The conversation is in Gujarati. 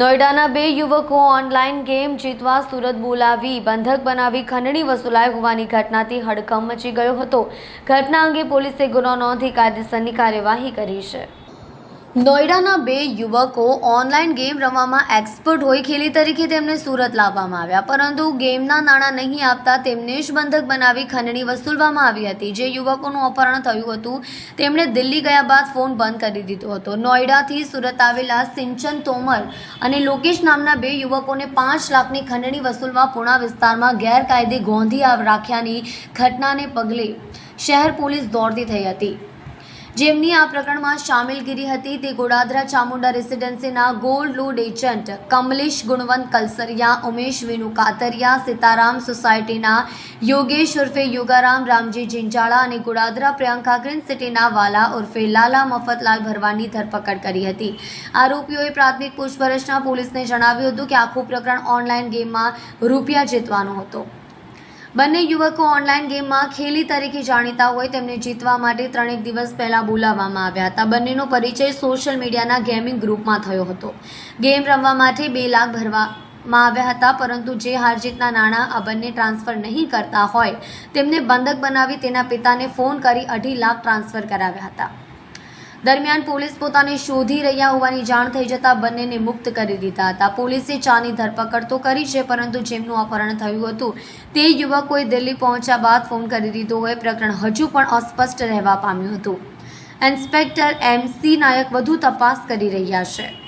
નોઈડાના બે યુવકો ઓનલાઈન ગેમ જીતવા સુરત બોલાવી, બંધક બનાવી ખંડણી વસૂલાઈ હોવાની ઘટનાથી હડકંપ મચી ગયો હતો. ઘટના અંગે પોલીસે ગુનો નોંધી કાયદેસરની કાર્યવાહી કરી છે. નોઈડાના બે યુવકો ઓનલાઈન ગેમ રમવામાં એક્સપર્ટ હોય ખેલી તરીકે તેમને સુરત લાવવામાં આવ્યા. પરંતુ ગેમના નાણાં નહીં આપતા તેમને જ બંધક બનાવી ખંડણી વસૂલવામાં આવી હતી. જે યુવકોનું અપહરણ થયું હતું, તેમણે દિલ્હી ગયા બાદ ફોન બંધ કરી દીધો હતો. નોઈડાથી સુરત આવેલા સિંચન તોમર અને લોકેશ નામના બે યુવકોને પાંચ લાખની ખંડણી વસૂલવા પુણા વિસ્તારમાં ગેરકાયદે ગોંધી રાખ્યાની ઘટનાને પગલે શહેર પોલીસ દોડતી થઈ હતી. જેમની આ પ્રકરણમાં સામેલગીરી હતી તે ગોડાદરા ચામુંડા રેસિડેન્સીના ગોલ્ડ લૂડ એજન્ટ કમલેશ ગુણવંત કલસરિયા, ઉમેશ વિનુ કાતરિયા, સીતારામ સોસાયટીના યોગેશ ઉર્ફે યોગારામ, રામજી જિંજાળા અને ગોડાદરા પ્રિયંકા ગ્રીન સિટીના વાલા ઉર્ફે લાલા મફતલાલ ભરવાની ધરપકડ કરી હતી. આરોપીઓએ પ્રાથમિક પૂછપરછના પોલીસને જણાવ્યું હતું કે આખું પ્રકરણ ઓનલાઈન ગેમમાં રૂપિયા જીતવાનો હતો. બંને યુવકો ઓનલાઈન ગેમમાં ખેલી તરીકે જાણીતા હોય તેમને જીતવા માટે ત્રણેક દિવસ પહેલાં બોલાવવામાં આવ્યા હતા. બંનેનો પરિચય સોશિયલ મીડિયાના ગેમિંગ ગ્રુપમાં થયો હતો. ગેમ રમવા માટે બે લાખ ભરવામાં આવ્યા હતા, પરંતુ જે હારજીતના નાણાં આ બંને ટ્રાન્સફર નહીં કરતા હોય તેમને બંધક બનાવી તેના પિતાને ફોન કરી અઢી લાખ ટ્રાન્સફર કરાવ્યા હતા. દરમિયાન પોલીસ પોતાને શોધી રહ્યા હોવાની જાણ થઈ જતા બંનેને મુક્ત કરી દીધા હતા. પોલીસે ચાની ધરપકડ તો કરી છે, પરંતુ જેમનું અપહરણ થયું હતું, તે યુવકોએ દિલ્હી પહોંચ્યા બાદ ફોન કરી દીધો હોય. પ્રકરણ હજુ પણ અસ્પષ્ટ રહેવા પામ્યું હતું. ઇન્સ્પેક્ટર એમ નાયક વધુ તપાસ કરી રહ્યા છે.